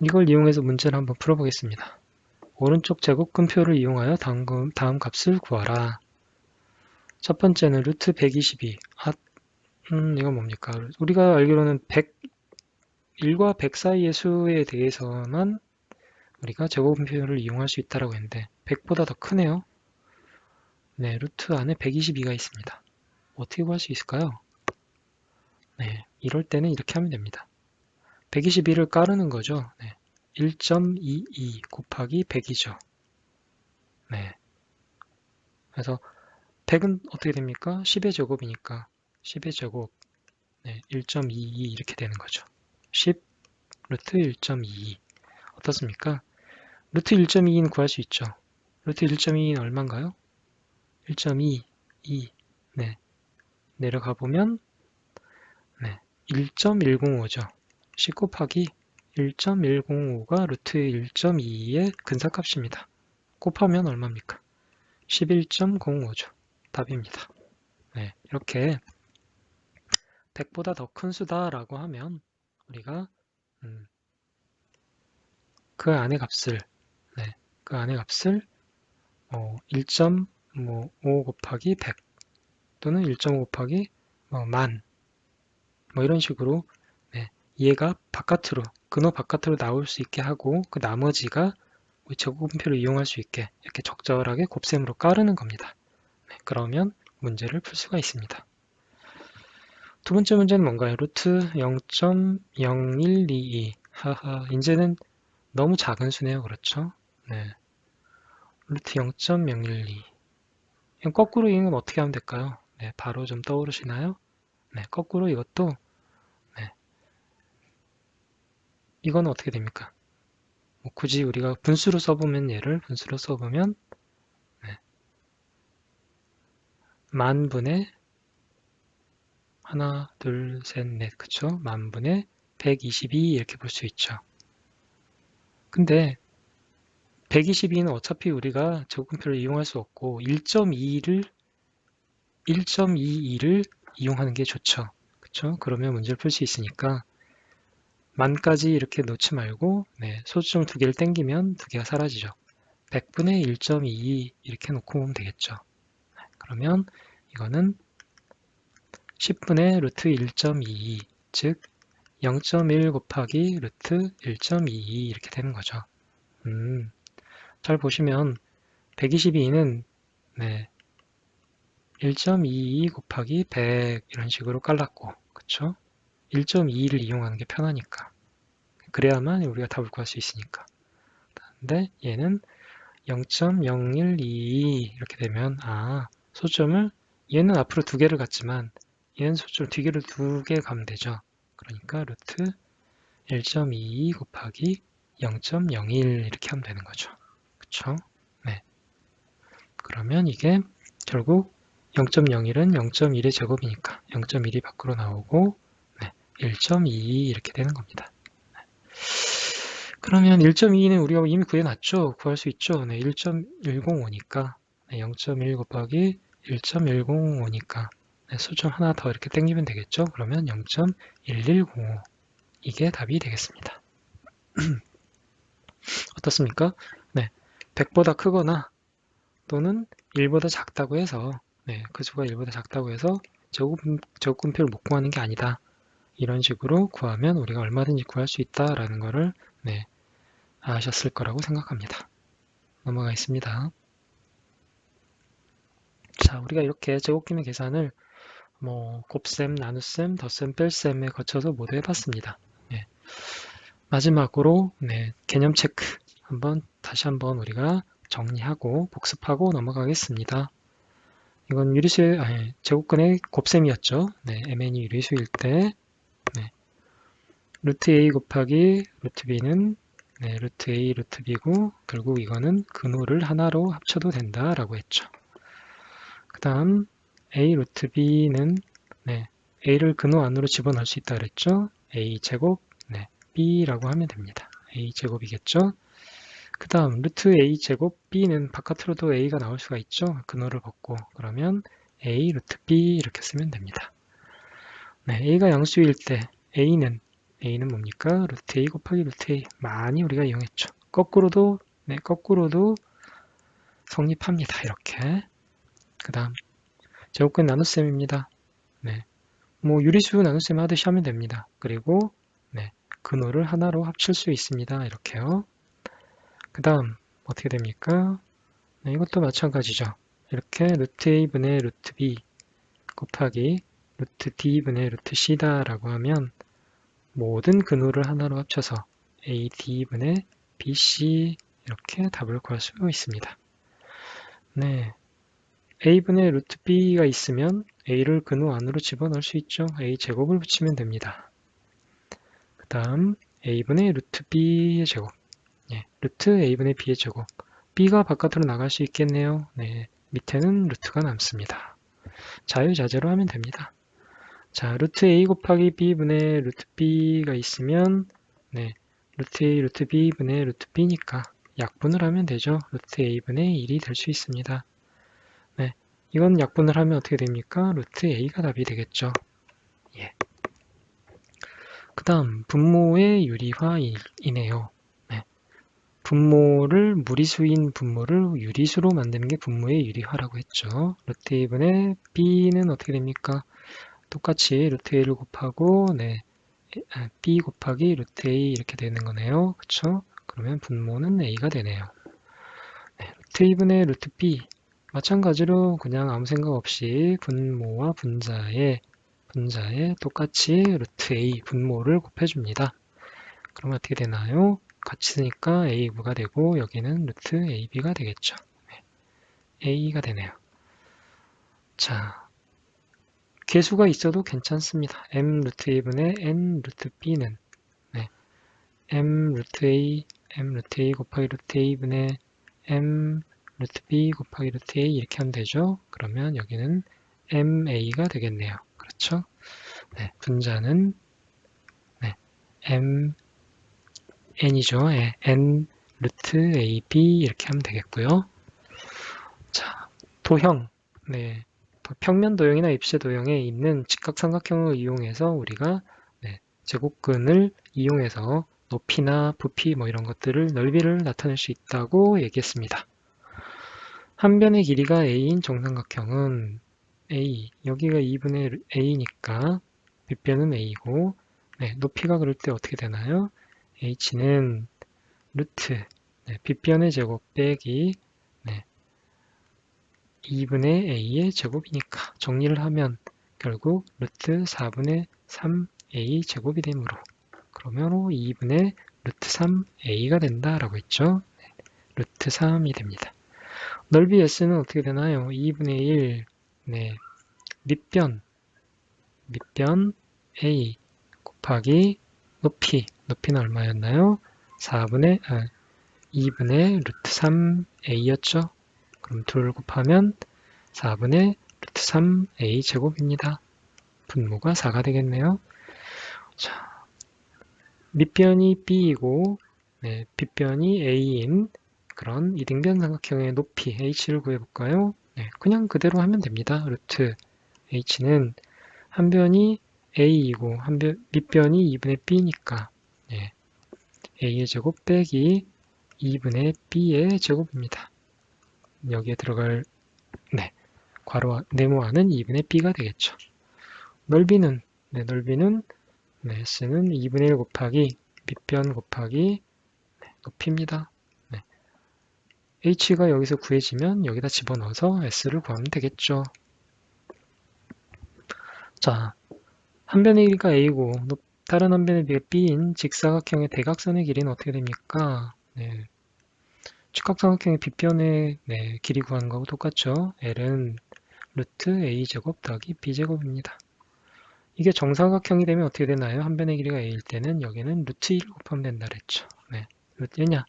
이걸 이용해서 문제를 한번 풀어보겠습니다. 오른쪽 제곱근표를 이용하여 다음, 다음 값을 구하라. 첫 번째는 루트 122. 아, 음, 이건 뭡니까? 우리가 알기로는 100, 1과 100 사이의 수에 대해서만 우리가 제곱분표를 이용할 수 있다고 했는데 100보다 더 크네요. 네, 루트 안에 122가 있습니다. 어떻게 구할 수 있을까요? 네, 이럴 때는 이렇게 하면 됩니다. 122를 까르는 거죠. 네, 1.22 곱하기 100이죠. 네. 그래서 100은 어떻게 됩니까? 10의 제곱이니까 10의 제곱 네, 1.22 이렇게 되는 거죠. 10 루트 1.22 어떻습니까? 루트 1.22는 구할 수 있죠. 루트 1.22는 얼마인가요? 1.2, 2, 네. 내려가 보면, 네. 1.105죠. 10 곱하기 1.105가 루트 1.22의 근사값입니다. 곱하면 얼마입니까? 11.05죠. 답입니다. 네. 이렇게 100보다 더 큰 수다라고 하면 우리가 음, 그 안의 값을 네, 그 안의 값을 어, 1.5 곱하기 100 또는 1.5 곱하기 뭐, 만, 뭐 이런 식으로 네, 얘가 바깥으로 근호 바깥으로 나올 수 있게 하고 그 나머지가 우리 제곱분표를 이용할 수 있게 이렇게 적절하게 곱셈으로 까르는 겁니다. 네, 그러면 문제를 풀 수가 있습니다. 두 번째 문제는 뭔가요? 루트 0.0122 하하 이제는 너무 작은 수네요. 그렇죠? 네. 루트 0.012 이건 거꾸로 이건 어떻게 하면 될까요? 네, 바로 좀 떠오르시나요? 네, 거꾸로 이것도 네. 이건 어떻게 됩니까? 뭐 굳이 우리가 분수로 써보면 얘를 분수로 써보면 네. 만분의 하나, 둘, 셋, 넷, 그쵸? 만분의 122 이렇게 볼 수 있죠. 근데 122는 어차피 우리가 제곱근표를 이용할 수 없고 1.22를 1.22를 이용하는 게 좋죠. 그쵸? 그러면 문제를 풀 수 있으니까 만까지 이렇게 놓지 말고 네, 소수점 두 개를 땡기면 두 개가 사라지죠. 100분의 1.22 이렇게 놓고 보면 되겠죠. 네, 그러면 이거는 10분의 루트 1.22, 즉 0.1 곱하기 루트 1.22 이렇게 되는 거죠. 음, 잘 보시면 122는 네, 1.22 곱하기 100 이런 식으로 깔랐고 그쵸? 1.22를 이용하는 게 편하니까 그래야만 우리가 답을 구할 수 있으니까 근데 얘는 0.0122 이렇게 되면 아 소점을 얘는 앞으로 두 개를 갖지만 얘는 소점 두 개를 두 개 가면 되죠 그러니까 루트 1.22 곱하기 0.01 이렇게 하면 되는 거죠 그쵸? 네. 그러면 이게 결국 0.01은 0.1의 제곱이니까 0.1이 밖으로 나오고 네, 1.2 이렇게 되는 겁니다. 네. 그러면 1.2는 우리가 이미 구해놨죠? 구할 수 있죠? 네, 1.105니까 네, 0.1 곱하기 1.105니까 네, 수점 하나 더 이렇게 땡기면 되겠죠? 그러면 0.1105 이게 답이 되겠습니다. 어떻습니까? 네, 100보다 크거나 또는 1보다 작다고 해서 네, 그 수가 1보다 작다고 해서 제곱, 제곱분표를 못 구하는 게 아니다. 이런 식으로 구하면 우리가 얼마든지 구할 수 있다라는 것을 네, 아셨을 거라고 생각합니다. 넘어가겠습니다. 자, 우리가 이렇게 제곱기의 계산을 뭐 곱셈, 나눗셈, 덧셈, 뺄셈에 거쳐서 모두 해봤습니다. 네. 마지막으로 네, 개념 체크 한번 다시 한번 우리가 정리하고 복습하고 넘어가겠습니다. 이건 유리수의 제곱근의 곱셈이었죠. 네, mn이 유리수일 때 네, 루트 a 곱하기 루트 b는 네, 루트 a 루트 b고 결국 이거는 근호를 하나로 합쳐도 된다라고 했죠. 그 다음 a 루트 b는 네, a를 근호 안으로 집어넣을 수 있다 그랬죠. a 제곱 네, b라고 하면 됩니다. a 제곱이겠죠. 그 다음 루트 a 제곱 b는 바깥으로도 a가 나올 수가 있죠. 근호를 벗고 그러면 a 루트 b 이렇게 쓰면 됩니다. 네, a가 양수일 때 a는 a는 뭡니까? 루트 a 곱하기 루트 a 많이 우리가 이용했죠. 거꾸로도 네, 거꾸로도 성립합니다. 이렇게 그 다음 제곱근 나눗셈입니다. 네, 뭐 유리수 나눗셈 하듯이 하면 됩니다. 그리고 네, 근호를 하나로 합칠 수 있습니다. 이렇게요. 그 다음 어떻게 됩니까? 네, 이것도 마찬가지죠. 이렇게 루트 a분의 루트 b 곱하기 루트 d분의 루트 c다 라고 하면 모든 근호를 하나로 합쳐서 a d분의 bc 이렇게 답을 구할 수 있습니다. 네, a분의 루트 b가 있으면 a를 근호 안으로 집어넣을 수 있죠. a 제곱을 붙이면 됩니다. 그 다음 a분의 루트 b의 제곱 네, 루트 a분의 b의 제곱 b가 바깥으로 나갈 수 있겠네요. 네, 밑에는 루트가 남습니다. 자유자재로 하면 됩니다. 자, 루트 a 곱하기 b분의 루트 b가 있으면 네, 루트 a, 루트 b분의 루트 b니까 약분을 하면 되죠. 루트 a분의 1이 될 수 있습니다. 네, 이건 약분을 하면 어떻게 됩니까? 루트 a가 답이 되겠죠. 예. 그 다음 분모의 유리화이네요. 네. 분모를 무리수인 분모를 유리수로 만드는 게 분모의 유리화라고 했죠. 루트 a분의 b는 어떻게 됩니까? 똑같이 루트 a를 곱하고 네, b 곱하기 루트 a 이렇게 되는 거네요. 그쵸? 그러면 분모는 a가 되네요. 네, 루트 a분의 루트 b 마찬가지로 그냥 아무 생각 없이 분모와 분자에 분자에 똑같이 루트 a 분모를 곱해줍니다. 그럼 어떻게 되나요? 같이 쓰니까 a가 되고 여기는 루트 ab가 되겠죠. 네, a가 되네요. 자, 개수가 있어도 괜찮습니다. m 루트 a분의 n 루트 b는 네, m 루트 a, m 루트 a 곱하기 루트 a분의 m 루트 b 곱하기 루트 a 이렇게 하면 되죠. 그러면 여기는 ma가 되겠네요. 그렇죠? 네, 분자는 네, m n이죠. 네, n 루트 ab 이렇게 하면 되겠고요. 자, 도형. 네, 평면 도형이나 입체 도형에 있는 직각삼각형을 이용해서 우리가 네, 제곱근을 이용해서 높이나 부피 뭐 이런 것들을 넓이를 나타낼 수 있다고 얘기했습니다. 한 변의 길이가 a인 정삼각형은 a, 여기가 2분의 a니까 밑변은 a고 네, 높이가 그럴 때 어떻게 되나요? h는 루트 네, 빗변의 제곱 빼기 2분의 a의 제곱이니까 정리를 하면 결국 루트 4분의 3a 제곱이 되므로 그러면 2분의 루트 3a가 된다라고 했죠. 네, 루트 3이 됩니다. 넓이 s는 어떻게 되나요? 2분의 1 네, 밑변 밑변 a 곱하기 높이 높이는 얼마였나요? 4분의 아, 2분의 루트 3a였죠. 그럼 2를 곱하면 4분의 루트 3a 제곱입니다. 분모가 4가 되겠네요. 자, 밑변이 b이고 네, 빗변이 a인 그런 이등변 삼각형의 높이 h를 구해볼까요? 네, 그냥 그대로 하면 됩니다. 루트 h는 한 변이 a이고 한 변, 밑변이 2분의 b니까 네, a의 제곱 빼기 2분의 b의 제곱입니다. 여기에 들어갈 네, 괄호 네모안은 2분의 b가 되겠죠. 넓이는 네, 넓이는 네, s는 2분의 1 곱하기 밑변 곱하기 네, 높이입니다. 네. h가 여기서 구해지면 여기다 집어넣어서 s를 구하면 되겠죠. 자, 한 변의 길이가 a고 다른 한 변의 길이가 b인 직사각형의 대각선의 길이는 어떻게 됩니까? 네, 직각삼각형의 빗변의 네, 길이 구하는 거하고 똑같죠. L은 루트 a제곱 더하기 b제곱입니다. 이게 정사각형이 되면 어떻게 되나요? 한 변의 길이가 a일 때는 여기는 루트 1 곱하면 된다 그랬죠. 네, 루트 냐?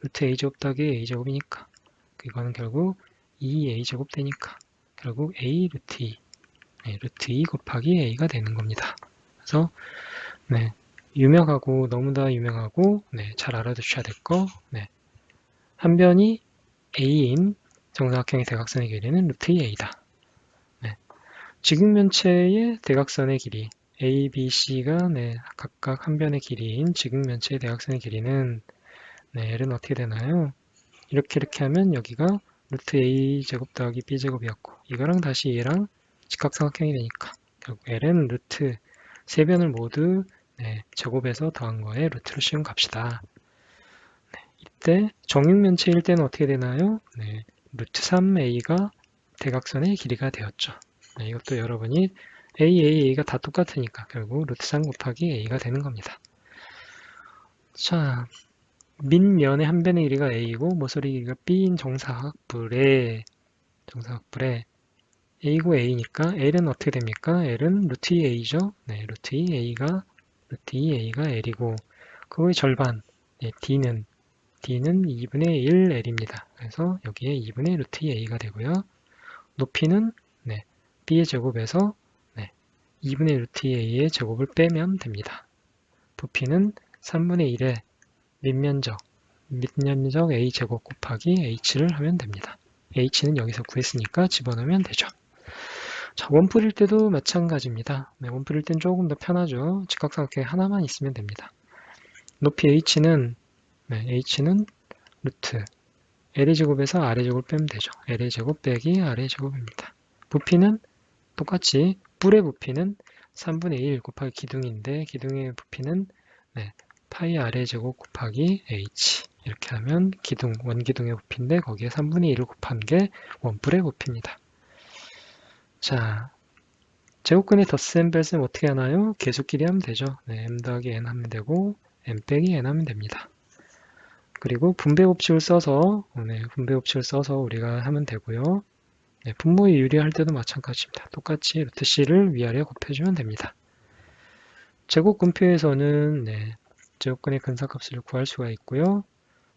루트 a제곱 더하기 a제곱이니까 이거는 결국 2a제곱 되니까 결국 a 루트 2 네, 루트 2 곱하기 a가 되는 겁니다. 그래서 네, 유명하고 너무나 유명하고 네, 잘 알아두셔야 될 거. 네, 한 변이 a인 정사각형의 대각선의 길이는 루트 2a다. 네. 직육면체의 대각선의 길이 A, B, C가 네, 각각 한 변의 길이인 지극면체의 대각선의 길이는 네, L은 어떻게 되나요? 이렇게 이렇게 하면 여기가 루트 A 제곱 더하기 B 제곱이었고 이거랑 다시 얘랑 직각삼각형이 되니까 결국 L은 루트 세 변을 모두 네, 제곱해서 더한 거에 루트로 씌운 값이다. 네, 이때 정육면체 일 때는 어떻게 되나요? 네, 루트 3a가 대각선의 길이가 되었죠. 네, 이것도 여러분이 a, a, a가 다 똑같으니까 결국 루트 3 곱하기 a가 되는 겁니다. 자, 밑면의 한 변의 길이가 a이고 모서리 길이가 b인 정사각불에 정사각불에 a고 a니까 l은 어떻게 됩니까? l은 루트 2a죠. 네, 루트 2a가 루트 2a가 l이고 그거의 절반 네, d는 d는 2분의 1 l입니다. 그래서 여기에 2분의 루트 2a가 되고요. 높이는 네, b의 제곱에서 네, 2분의 루트 2a의 제곱을 빼면 됩니다. 부피는 3분의 1의 밑면적, 밑면적 a 제곱 곱하기 h를 하면 됩니다. h는 여기서 구했으니까 집어넣으면 되죠. 자, 원뿔일 때도 마찬가지입니다. 네, 원뿔일 땐 조금 더 편하죠. 직각삼각형 하나만 있으면 됩니다. 높이 h는 네, h는 루트 l의 제곱에서 r의 제곱을 빼면 되죠. l의 제곱 빼기 r의 제곱입니다. 부피는 똑같이 뿔의 부피는 3분의 1 곱하기 기둥인데 기둥의 부피는 네, 파이 r의 제곱 곱하기 h 이렇게 하면 기둥, 원기둥의 부피인데 거기에 3분의 1을 곱한 게 원뿔의 부피입니다. 자, 제곱근의 덧셈 뺄셈 어떻게 하나요? 계수끼리 하면 되죠. 네, m 더하기 n 하면 되고 m 빼기 n 하면 됩니다. 그리고 분배 법칙을 써서 네, 분배 법칙을 써서 우리가 하면 되고요. 네, 분모의 유리할 때도 마찬가지입니다. 똑같이 루트 c를 위아래 곱해주면 됩니다. 제곱근표에서는 네, 제곱근의 근사값을 구할 수가 있고요.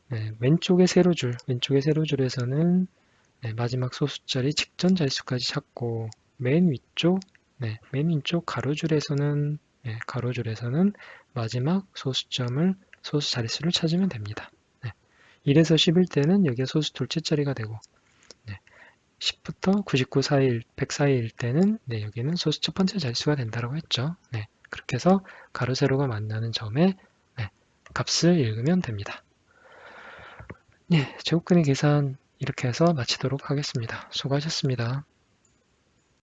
네, 왼쪽의 세로줄, 왼쪽의 세로줄에서는 네, 마지막 소수자리 직전 자릿수까지 찾고 맨 위쪽, 네, 맨 위쪽 가로줄에서는 네, 가로줄에서는 마지막 소수점을 소수 자릿수를 찾으면 됩니다. 1에서 10일 때는 여기에 소수 둘째 자리가 되고 네, 10부터 99 사이일, 100 사이일 때는 네, 여기는 소수 첫 번째 자릿수가 된다고 했죠. 네, 그렇게 해서 가로 세로가 만나는 점에 네, 값을 읽으면 됩니다. 네, 제곱근의 계산 이렇게 해서 마치도록 하겠습니다. 수고하셨습니다.